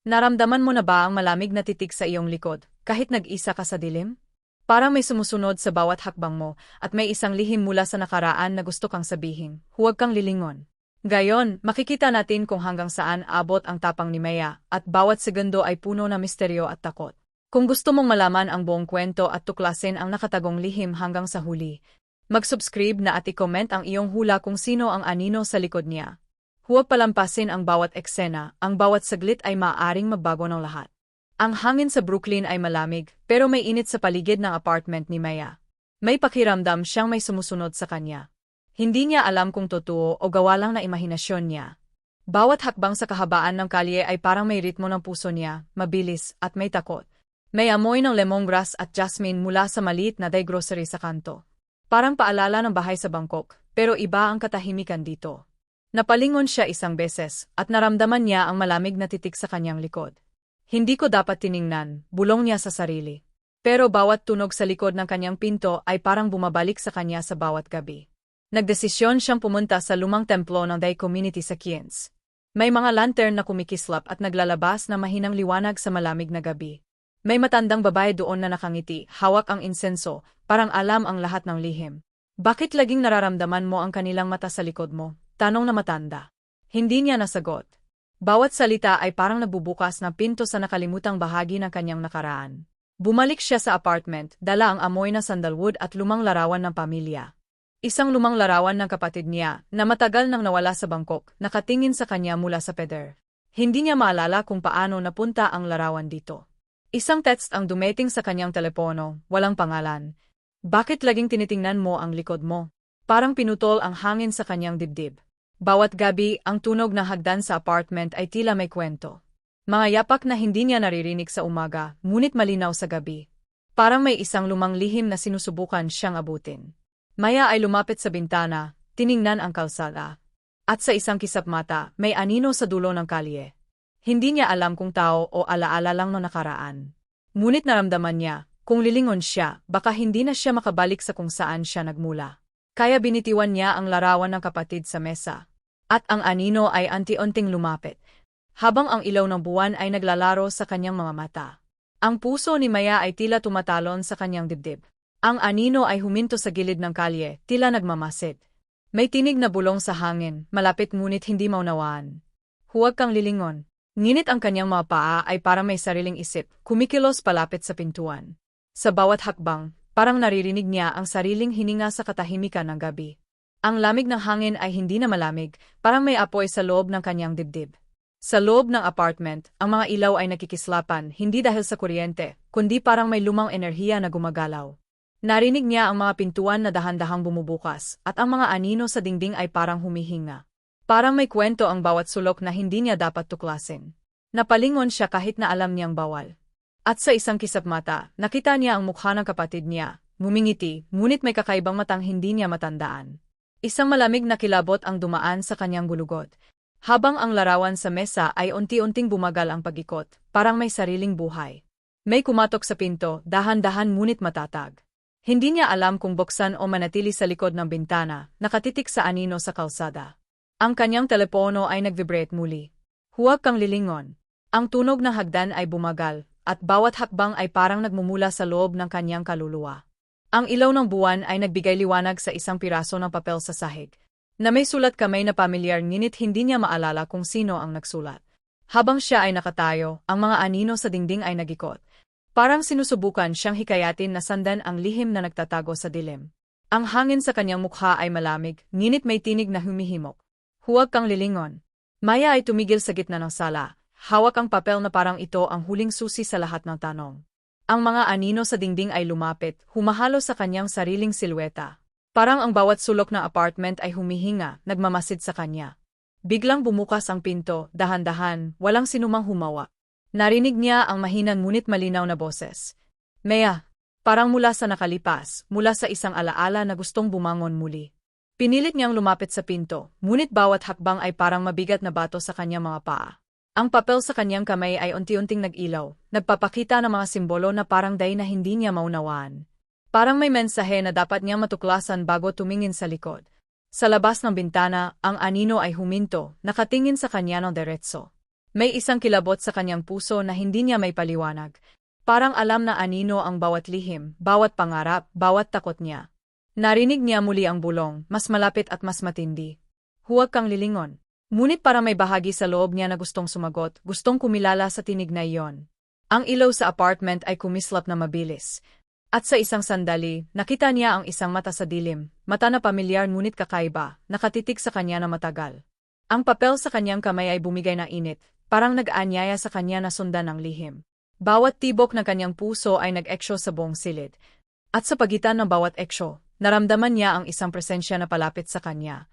Naramdaman mo na ba ang malamig na titig sa iyong likod, kahit nag-isa ka sa dilim? Parang may sumusunod sa bawat hakbang mo, at may isang lihim mula sa nakaraan na gusto kang sabihin, huwag kang lilingon. Gayon, makikita natin kung hanggang saan abot ang tapang ni Maya, at bawat segundo ay puno na misteryo at takot. Kung gusto mong malaman ang buong kwento at tuklasin ang nakatagong lihim hanggang sa huli, mag-subscribe na at i-comment ang iyong hula kung sino ang anino sa likod niya. Huwag palampasin ang bawat eksena, ang bawat saglit ay maaaring magbago ng lahat. Ang hangin sa Brooklyn ay malamig, pero may init sa paligid ng apartment ni Maya. May pakiramdam siyang may sumusunod sa kanya. Hindi niya alam kung totoo o gawa lang na imahinasyon niya. Bawat hakbang sa kahabaan ng kalye ay parang may ritmo ng puso niya, mabilis at may takot. May amoy ng lemongrass at jasmine mula sa maliit na day grocery sa kanto. Parang paalala ng bahay sa Bangkok, pero iba ang katahimikan dito. Napalingon siya isang beses, at naramdaman niya ang malamig na titik sa kanyang likod. Hindi ko dapat tiningnan, bulong niya sa sarili. Pero bawat tunog sa likod ng kanyang pinto ay parang bumabalik sa kanya sa bawat gabi. Nagdesisyon siyang pumunta sa lumang templo ng Dai community sa Kiens. May mga lantern na kumikislap at naglalabas na mahinang liwanag sa malamig na gabi. May matandang babae doon na nakangiti, hawak ang insenso, parang alam ang lahat ng lihim. Bakit laging nararamdaman mo ang kanilang mata sa likod mo? Tanong na matanda. Hindi niya nasagot. Bawat salita ay parang nabubukas na pinto sa nakalimutang bahagi ng kanyang nakaraan. Bumalik siya sa apartment, dala ang amoy na sandalwood at lumang larawan ng pamilya. Isang lumang larawan ng kapatid niya, na matagal nang nawala sa Bangkok, nakatingin sa kanya mula sa peder. Hindi niya maalala kung paano napunta ang larawan dito. Isang text ang dumating sa kanyang telepono, walang pangalan. Bakit laging tinitingnan mo ang likod mo? Parang pinutol ang hangin sa kanyang dibdib. Bawat gabi, ang tunog ng hagdan sa apartment ay tila may kwento. Mga yapak na hindi niya naririnig sa umaga, ngunit malinaw sa gabi. Parang may isang lumang lihim na sinusubukan siyang abutin. Maya ay lumapit sa bintana, tiningnan ang kalsada. At sa isang kisap mata, may anino sa dulo ng kalye. Hindi niya alam kung tao o alaala lang no nakaraan. Ngunit naramdaman niya, kung lilingon siya, baka hindi na siya makabalik sa kung saan siya nagmula. Kaya binitiwan niya ang larawan ng kapatid sa mesa. At ang anino ay anti-unting lumapit. Habang ang ilaw ng buwan ay naglalaro sa kanyang mga mata. Ang puso ni Maya ay tila tumatalon sa kanyang dibdib. Ang anino ay huminto sa gilid ng kalye, tila nagmamasid. May tinig na bulong sa hangin, malapit ngunit hindi maunawaan. Huwag kang lilingon. Nginit ang kanyang mga paa ay parang may sariling isip, kumikilos palapit sa pintuan. Sa bawat hakbang, parang naririnig niya ang sariling hininga sa katahimikan ng gabi. Ang lamig ng hangin ay hindi na malamig, parang may apoy sa loob ng kanyang dibdib. Sa loob ng apartment, ang mga ilaw ay nakikislapan hindi dahil sa kuryente, kundi parang may lumang enerhiya na gumagalaw. Narinig niya ang mga pintuan na dahan-dahang bumubukas, at ang mga anino sa dingding ay parang humihinga. Parang may kwento ang bawat sulok na hindi niya dapat tuklasin. Napalingon siya kahit na alam niyang bawal. At sa isang kisap mata, nakita niya ang mukha ng kapatid niya, ngumingiti, ngunit may kakaibang matang hindi niya matandaan. Isang malamig na kilabot ang dumaan sa kanyang gulugot. Habang ang larawan sa mesa ay unti-unting bumagal ang pagikot, parang may sariling buhay. May kumatok sa pinto, dahan-dahan ngunit matatag. Hindi niya alam kung buksan o manatili sa likod ng bintana, nakatitik sa anino sa kalsada. Ang kanyang telepono ay nag-vibrate muli. Huwag kang lilingon. Ang tunog ng hagdan ay bumagal, at bawat hakbang ay parang nagmumula sa loob ng kanyang kaluluwa. Ang ilaw ng buwan ay nagbigay liwanag sa isang piraso ng papel sa sahig, na may sulat kamay na pamilyar nginit hindi niya maalala kung sino ang nagsulat. Habang siya ay nakatayo, ang mga anino sa dingding ay nagikot. Parang sinusubukan siyang hikayatin na sandan ang lihim na nagtatago sa dilim. Ang hangin sa kanyang mukha ay malamig, nginit may tinig na humihimok. Huwag kang lilingon. Maya ay tumigil sa gitna ng sala. Hawak ang papel na parang ito ang huling susi sa lahat ng tanong. Ang mga anino sa dingding ay lumapit, humahalo sa kanyang sariling silweta. Parang ang bawat sulok ng apartment ay humihinga, nagmamasid sa kanya. Biglang bumukas ang pinto, dahan-dahan, walang sinumang humawa. Narinig niya ang mahinang ngunit malinaw na boses. Mea, parang mula sa nakalipas, mula sa isang alaala na gustong bumangon muli. Pinilit niyang lumapit sa pinto, ngunit bawat hakbang ay parang mabigat na bato sa kanyang mga paa. Ang papel sa kanyang kamay ay unti-unting nag-ilaw, nagpapakita ng mga simbolo na parang day na hindi niya maunawaan. Parang may mensahe na dapat niya matuklasan bago tumingin sa likod. Sa labas ng bintana, ang anino ay huminto, nakatingin sa kanya ng diretso. May isang kilabot sa kanyang puso na hindi niya may paliwanag. Parang alam na anino ang bawat lihim, bawat pangarap, bawat takot niya. Narinig niya muli ang bulong, mas malapit at mas matindi. Huwag kang lilingon. Ngunit para may bahagi sa loob niya na gustong sumagot, gustong kumilala sa tinig na iyon. Ang ilaw sa apartment ay kumislap na mabilis. At sa isang sandali, nakita niya ang isang mata sa dilim, mata na pamilyar ngunit kakaiba, nakatitik sa kanya na matagal. Ang papel sa kanyang kamay ay bumigay na init, parang nag-aanyaya sa kanya na sundan ang lihim. Bawat tibok ng kanyang puso ay nag-eksyo sa buong silid. At sa pagitan ng bawat eksyo, naramdaman niya ang isang presensya na palapit sa kanya.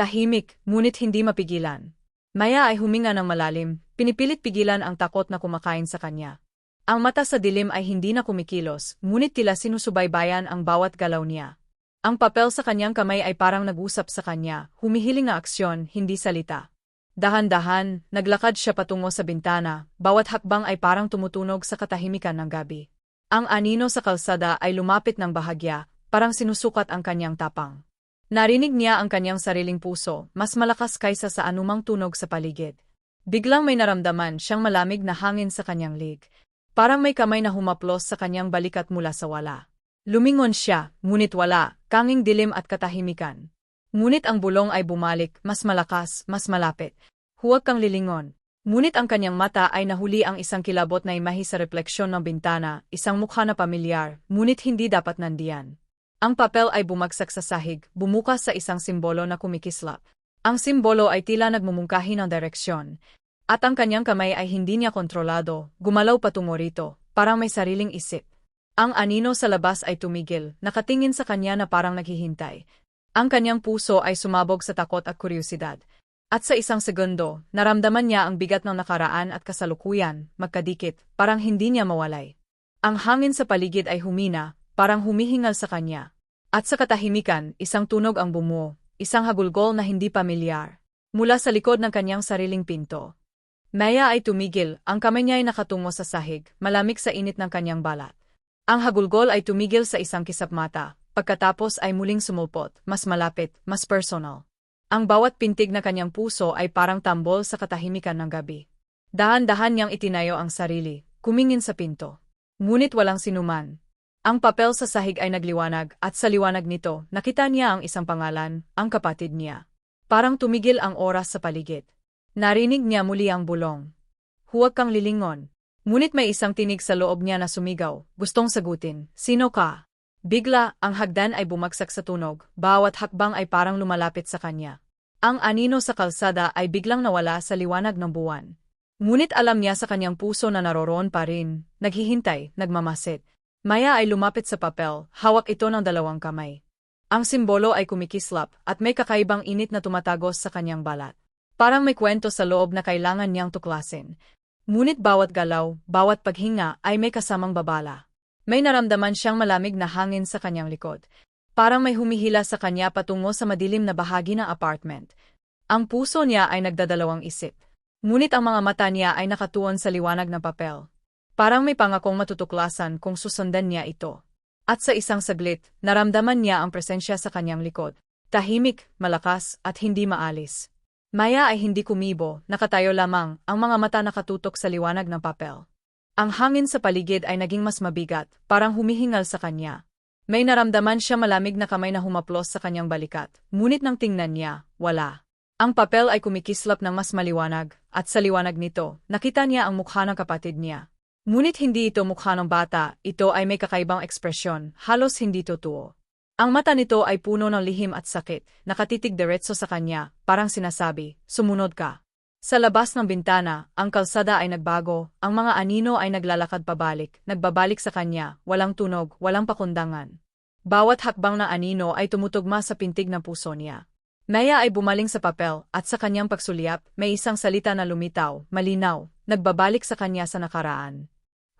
Tahimik, ngunit hindi mapigilan. Maya ay huminga ng malalim, pinipilit pigilan ang takot na kumakain sa kanya. Ang mata sa dilim ay hindi na kumikilos, ngunit tila sinusubaybayan ang bawat galaw niya. Ang papel sa kanyang kamay ay parang nag-usap sa kanya, humihiling na aksyon, hindi salita. Dahan-dahan, naglakad siya patungo sa bintana, bawat hakbang ay parang tumutunog sa katahimikan ng gabi. Ang anino sa kalsada ay lumapit ng bahagya, parang sinusukat ang kanyang tapang. Narinig niya ang kanyang sariling puso, mas malakas kaysa sa anumang tunog sa paligid. Biglang may naramdaman siyang malamig na hangin sa kanyang lig. Parang may kamay na humaplos sa kanyang balikat mula sa wala. Lumingon siya, ngunit wala, kanging dilim at katahimikan. Ngunit ang bulong ay bumalik, mas malakas, mas malapit. Huwag kang lilingon. Ngunit ang kanyang mata ay nahuli ang isang kilabot na imahe sa refleksyon ng bintana, isang mukha na pamilyar, ngunit hindi dapat nandiyan. Ang papel ay bumagsak sa sahig, bumukas sa isang simbolo na kumikislap. Ang simbolo ay tila nagmumungkahi ng direksyon. At ang kanyang kamay ay hindi niya kontrolado, gumalaw patungo rito, parang may sariling isip. Ang anino sa labas ay tumigil, nakatingin sa kanya na parang naghihintay. Ang kanyang puso ay sumabog sa takot at kuryosidad. At sa isang segundo, naramdaman niya ang bigat ng nakaraan at kasalukuyan, magkadikit, parang hindi niya mawalay. Ang hangin sa paligid ay humina, parang humihingal sa kanya. At sa katahimikan, isang tunog ang bumuo, isang hagulgol na hindi pamilyar. Mula sa likod ng kanyang sariling pinto. Maya ay tumigil, ang kamay niya ay nakatungo sa sahig, malamig sa init ng kanyang balat. Ang hagulgol ay tumigil sa isang kisap mata, pagkatapos ay muling sumulpot, mas malapit, mas personal. Ang bawat pintig na kanyang puso ay parang tambol sa katahimikan ng gabi. Dahan-dahan niyang itinayo ang sarili, kumingin sa pinto. Ngunit walang sinuman. Ang papel sa sahig ay nagliwanag at sa liwanag nito, nakita niya ang isang pangalan, ang kapatid niya. Parang tumigil ang oras sa paligid. Narinig niya muli ang bulong. Huwag kang lilingon. Ngunit may isang tinig sa loob niya na sumigaw, gustong sagutin, Sino ka? Bigla, ang hagdan ay bumagsak sa tunog, bawat hakbang ay parang lumalapit sa kanya. Ang anino sa kalsada ay biglang nawala sa liwanag ng buwan. Ngunit alam niya sa kanyang puso na naroroon pa rin, naghihintay, nagmamasit. Maya ay lumapit sa papel, hawak ito ng dalawang kamay. Ang simbolo ay kumikislap at may kakaibang init na tumatagos sa kanyang balat. Parang may kwento sa loob na kailangan niyang tuklasin. Ngunit bawat galaw, bawat paghinga ay may kasamang babala. May naramdaman siyang malamig na hangin sa kanyang likod. Parang may humihila sa kanya patungo sa madilim na bahagi ng apartment. Ang puso niya ay nagdadalawang isip. Ngunit ang mga mata niya ay nakatuon sa liwanag ng papel. Parang may pangakong matutuklasan kung susundan niya ito. At sa isang saglit, naramdaman niya ang presensya sa kanyang likod. Tahimik, malakas, at hindi maalis. Maya ay hindi kumibo, nakatayo lamang, ang mga mata nakatutok sa liwanag ng papel. Ang hangin sa paligid ay naging mas mabigat, parang humihingal sa kanya. May naramdaman siya malamig na kamay na humaplos sa kanyang balikat, ngunit nang tingnan niya, wala. Ang papel ay kumikislap ng mas maliwanag, at sa liwanag nito, nakita niya ang mukha ng kapatid niya. Ngunit hindi ito mukha ng bata, ito ay may kakaibang ekspresyon, halos hindi totoo. Ang mata nito ay puno ng lihim at sakit, nakatitig diretso sa kanya, parang sinasabi, sumunod ka. Sa labas ng bintana, ang kalsada ay nagbago, ang mga anino ay naglalakad pabalik, nagbabalik sa kanya, walang tunog, walang pakundangan. Bawat hakbang na anino ay tumutugma sa pintig ng puso niya. Maya ay bumaling sa papel, at sa kanyang pagsulyap, may isang salita na lumitaw, malinaw, nagbabalik sa kanya sa nakaraan.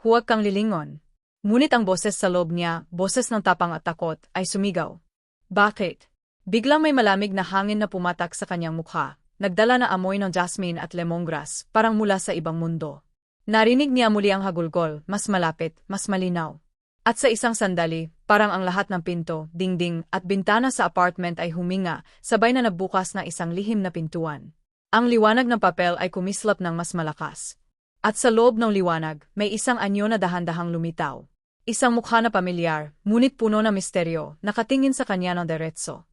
Huwag kang lilingon. Ngunit ang boses sa loob niya, boses ng tapang at takot, ay sumigaw. Bakit? Biglang may malamig na hangin na pumatak sa kanyang mukha, nagdala na amoy ng jasmine at lemongrass, parang mula sa ibang mundo. Narinig niya muli ang hagulgol, mas malapit, mas malinaw. At sa isang sandali, parang ang lahat ng pinto, dingding, at bintana sa apartment ay huminga, sabay na nagbukas na isang lihim na pintuan. Ang liwanag ng papel ay kumislap ng mas malakas. At sa loob ng liwanag, may isang anyo na dahan-dahang lumitaw. Isang mukha na pamilyar, ngunit puno na misteryo, nakatingin sa kanya ng diretso.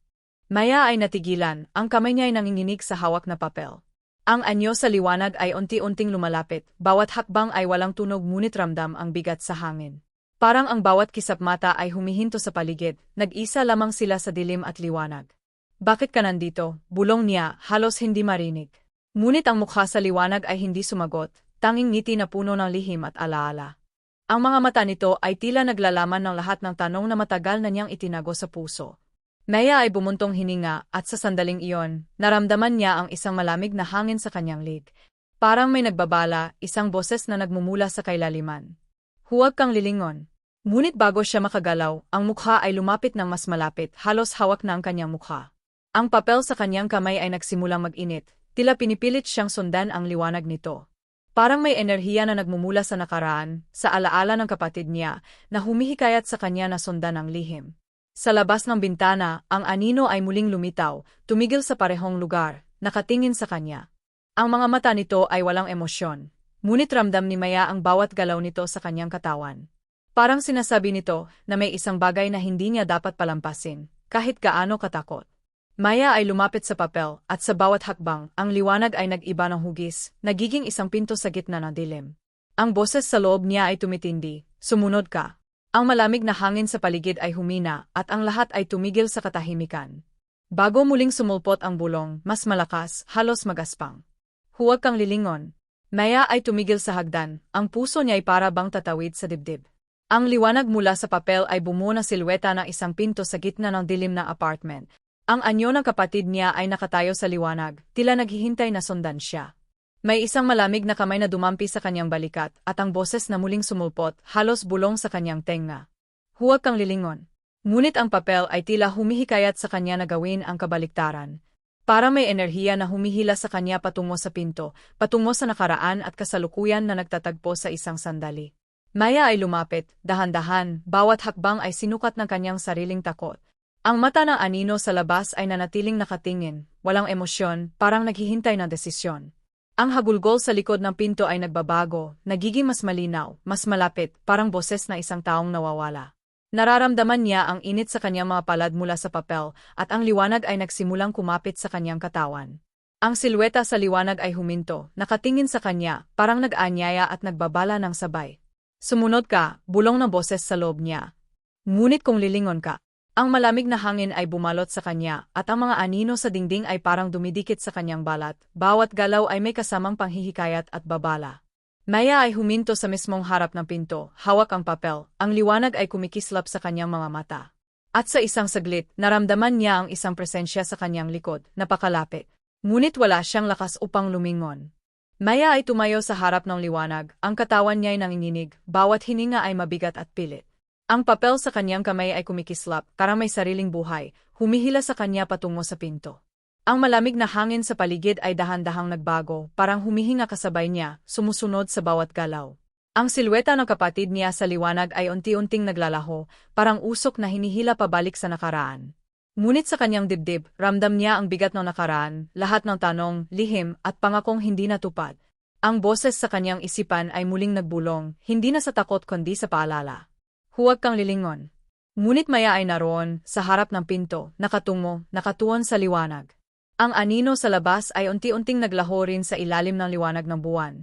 Maya ay natigilan, ang kamay niya ay nanginginig sa hawak na papel. Ang anyo sa liwanag ay unti-unting lumalapit, bawat hakbang ay walang tunog ngunit ramdam ang bigat sa hangin. Parang ang bawat kisap mata ay humihinto sa paligid, nag-isa lamang sila sa dilim at liwanag. Bakit ka nandito? Bulong niya, halos hindi marinig. Ngunit ang mukha sa liwanag ay hindi sumagot, tanging ngiti na puno ng lihim at alaala. Ang mga mata nito ay tila naglalaman ng lahat ng tanong na matagal na niyang itinago sa puso. Maya ay bumuntong hininga at sa sandaling iyon, naramdaman niya ang isang malamig na hangin sa kanyang lig. Parang may nagbabala, isang boses na nagmumula sa kailaliman. Huwag kang lilingon. Ngunit bago siya makagalaw, ang mukha ay lumapit ng mas malapit, halos hawak na ang kanyang mukha. Ang papel sa kanyang kamay ay nagsimulang mag-init, tila pinipilit siyang sundan ang liwanag nito. Parang may enerhiya na nagmumula sa nakaraan, sa alaala ng kapatid niya, na humihikayat sa kanya na sundan ang lihim. Sa labas ng bintana, ang anino ay muling lumitaw, tumigil sa parehong lugar, nakatingin sa kanya. Ang mga mata nito ay walang emosyon, ngunit ramdam ni Maya ang bawat galaw nito sa kanyang katawan. Parang sinasabi nito na may isang bagay na hindi niya dapat palampasin, kahit gaano katakot. Maya ay lumapit sa papel, at sa bawat hakbang, ang liwanag ay nag-iba ng hugis, nagiging isang pinto sa gitna ng dilim. Ang boses sa loob niya ay tumitindi, sumunod ka. Ang malamig na hangin sa paligid ay humina, at ang lahat ay tumigil sa katahimikan. Bago muling sumulpot ang bulong, mas malakas, halos magaspang. Huwag kang lilingon. Maya ay tumigil sa hagdan, ang puso niya ay para bang tatawid sa dibdib. Ang liwanag mula sa papel ay bumuo na silweta ng isang pinto sa gitna ng dilim na apartment, ang anyo ng kapatid niya ay nakatayo sa liwanag, tila naghihintay na sundan siya. May isang malamig na kamay na dumampi sa kanyang balikat, at ang boses na muling sumulpot, halos bulong sa kanyang tenga. Huwag kang lilingon. Ngunit ang papel ay tila humihikayat sa kanya na gawin ang kabaliktaran. Para may enerhiya na humihila sa kanya patungo sa pinto, patungo sa nakaraan at kasalukuyan na nagtatagpo sa isang sandali. Maya ay lumapit, dahan-dahan, bawat hakbang ay sinukat ng kanyang sariling takot. Ang mata ng anino sa labas ay nanatiling nakatingin, walang emosyon, parang naghihintay ng desisyon. Ang hagulgol sa likod ng pinto ay nagbabago, nagiging mas malinaw, mas malapit, parang boses na isang taong nawawala. Nararamdaman niya ang init sa kanyang mga palad mula sa papel, at ang liwanag ay nagsimulang kumapit sa kanyang katawan. Ang silweta sa liwanag ay huminto, nakatingin sa kanya, parang nag-anyaya at nagbabala ng sabay. Sumunod ka, bulong ng boses sa loob niya. Ngunit kung lilingon ka, ang malamig na hangin ay bumalot sa kanya, at ang mga anino sa dingding ay parang dumidikit sa kanyang balat, bawat galaw ay may kasamang panghihikayat at babala. Maya ay huminto sa mismong harap ng pinto, hawak ang papel, ang liwanag ay kumikislap sa kanyang mga mata. At sa isang saglit, naramdaman niya ang isang presensya sa kanyang likod, napakalapit. Ngunit wala siyang lakas upang lumingon. Maya ay tumayo sa harap ng liwanag, ang katawan niya ay nanginginig, bawat hininga ay mabigat at pilit. Ang papel sa kanyang kamay ay kumikislap, parang may sariling buhay, humihila sa kanya patungo sa pinto. Ang malamig na hangin sa paligid ay dahan-dahang nagbago, parang humihinga kasabay niya, sumusunod sa bawat galaw. Ang silweta ng kapatid niya sa liwanag ay unti-unting naglalaho, parang usok na hinihila pabalik sa nakaraan. Ngunit sa kanyang dibdib, ramdam niya ang bigat ng nakaraan, lahat ng tanong, lihim, at pangakong hindi natupad. Ang boses sa kanyang isipan ay muling nagbulong, hindi na sa takot kundi sa paalala. Huwag kang lilingon. Ngunit maya ay naroon, sa harap ng pinto, nakatungo, nakatuon sa liwanag. Ang anino sa labas ay unti-unting naglaho rin sa ilalim ng liwanag ng buwan.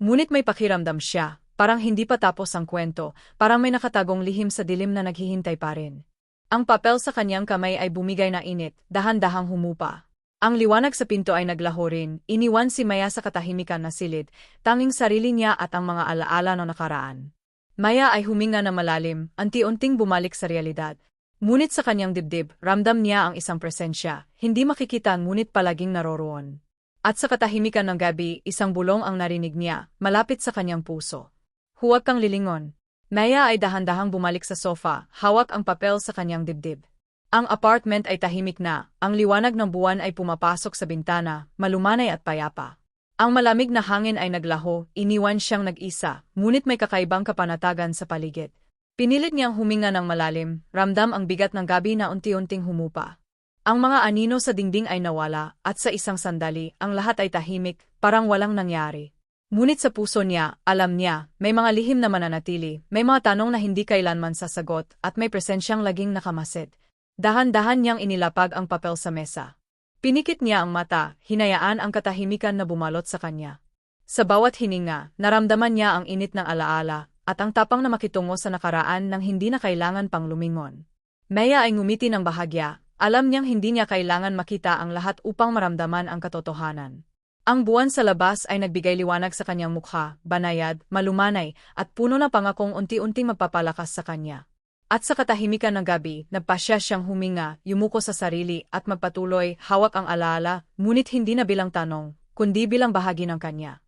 Ngunit may pakiramdam siya, parang hindi pa tapos ang kwento, parang may nakatagong lihim sa dilim na naghihintay pa rin. Ang papel sa kanyang kamay ay bumigay na init, dahan-dahang humupa. Ang liwanag sa pinto ay naglaho rin, iniwan si Maya sa katahimikan na silid, tanging sarili niya at ang mga alaala ng nakaraan. Maya ay huminga na malalim, anti-unting bumalik sa realidad. Ngunit sa kanyang dibdib, ramdam niya ang isang presensya, hindi makikita ngunit palaging naroroon. At sa katahimikan ng gabi, isang bulong ang narinig niya, malapit sa kanyang puso. Huwag kang lilingon. Maya ay dahan-dahang bumalik sa sofa, hawak ang papel sa kanyang dibdib. Ang apartment ay tahimik na, ang liwanag ng buwan ay pumapasok sa bintana, malumanay at payapa. Ang malamig na hangin ay naglaho, iniwan siyang nag-isa, ngunit may kakaibang kapanatagan sa paligid. Pinilit niyang huminga ng malalim, ramdam ang bigat ng gabi na unti-unting humupa. Ang mga anino sa dingding ay nawala, at sa isang sandali, ang lahat ay tahimik, parang walang nangyari. Ngunit sa puso niya, alam niya, may mga lihim na mananatili, may mga tanong na hindi kailanman sasagot, at may presensyang laging nakamasid. Dahan-dahan niyang inilapag ang papel sa mesa. Pinikit niya ang mata, hinayaan ang katahimikan na bumalot sa kanya. Sa bawat hininga, naramdaman niya ang init ng alaala, at ang tapang na makitungo sa nakaraan nang hindi na kailangan pang lumingon. Maya ay ngumiti ng bahagya, alam niyang hindi niya kailangan makita ang lahat upang maramdaman ang katotohanan. Ang buwan sa labas ay nagbigay liwanag sa kanyang mukha, banayad, malumanay, at puno na pangakong unti-unting magpapalakas sa kanya. At sa katahimikan ng gabi, nagpasya siyang huminga, yumuko sa sarili, at magpatuloy, hawak ang alaala, ngunit hindi na bilang tanong, kundi bilang bahagi ng kanya.